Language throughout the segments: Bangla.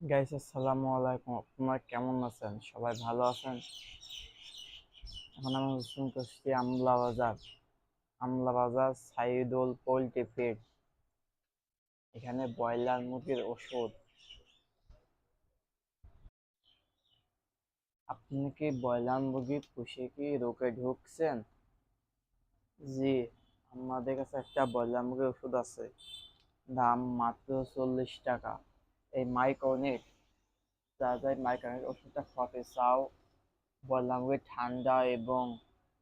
গাইস আসসালামু আলাইকুম। আপনারা কেমন আছেন? সবাই ভালো আছেন? এখন আমি অবস্থান করছি আমলা বাজার। আমলা বাজার সাইদুল পোল্ট্রি ফিড এখানে ব্রয়লার মুরগির ওষুধ। আপনি কি ব্রয়লার মুরগি পুষে কি রোগে ঢুকছেন? জি, আমাদের কাছে একটা ব্রয়লার মুরগির ওষুধ আছে। দাম মাত্র চল্লিশ টাকা। এই মাইকোনিক যা যায় মাইকোনিক ওষুধটা ফটে চাও বললাম ওই ঠান্ডা এবং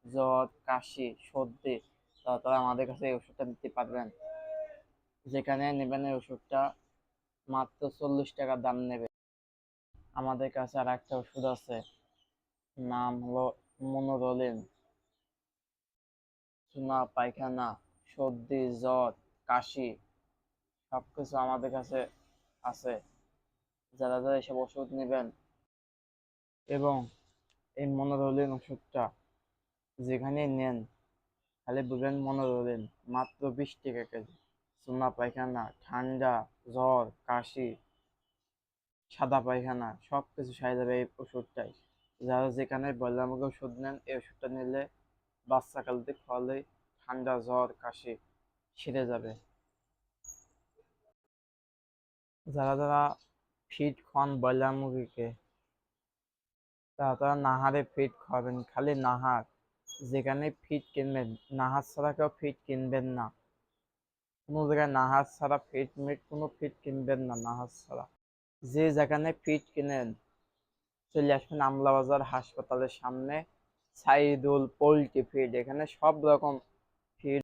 জ্বর, কাশি, সর্দি, তারা আমাদের কাছে এই ওষুধটা নিতে পারবেন। যেখানে নেবেন এই ওষুধটা মাত্র চল্লিশ টাকা দাম নেবে। আমাদের কাছে আর একটা ওষুধ আছে, নাম হলো মনোরোলিন। চুনা, পায়খানা, সর্দি, জ্বর, কাশি, সবকিছু আমাদের কাছে আছে। যারা যারা এসব ওষুধ নেবেন এবং এই মনোরোলিন ওষুধটা যেখানে নেন খালি বুঝবেন মনোরোলিন মাত্র বিশ টাকা কেজি। চুনা পায়খানা, ঠান্ডা, জ্বর, কাশি, সাদা পায়খানা সব কিছু সারে যাবে এই ওষুধটাই। যারা যেখানে বললাম ওষুধ নেন, এই ওষুধটা নিলে বাচ্চাকালতে খাওয়ালে ঠান্ডা, জ্বর, কাশি সেরে যাবে। যারা যারা ফিট খান ব্রয়লার মুরগিকে, তারা তারা নাহারে ফিট খাওয়াবেন, খালি নাহার। যেখানে ফিট কিনবেন, নাহার ছাড়া কেউ ফিট কিনবেন না। কোনো জায়গায় নাহার ছাড়া ফিট মিট কোনো ফিট কিনবেন না নাহার ছাড়া। যে যেখানে ফিট কিনেন, চলে আসবেন আমলাবাজার হাসপাতালের সামনে, সাইদুল পোলট্রি ফিড এখানে সব রকম ফিড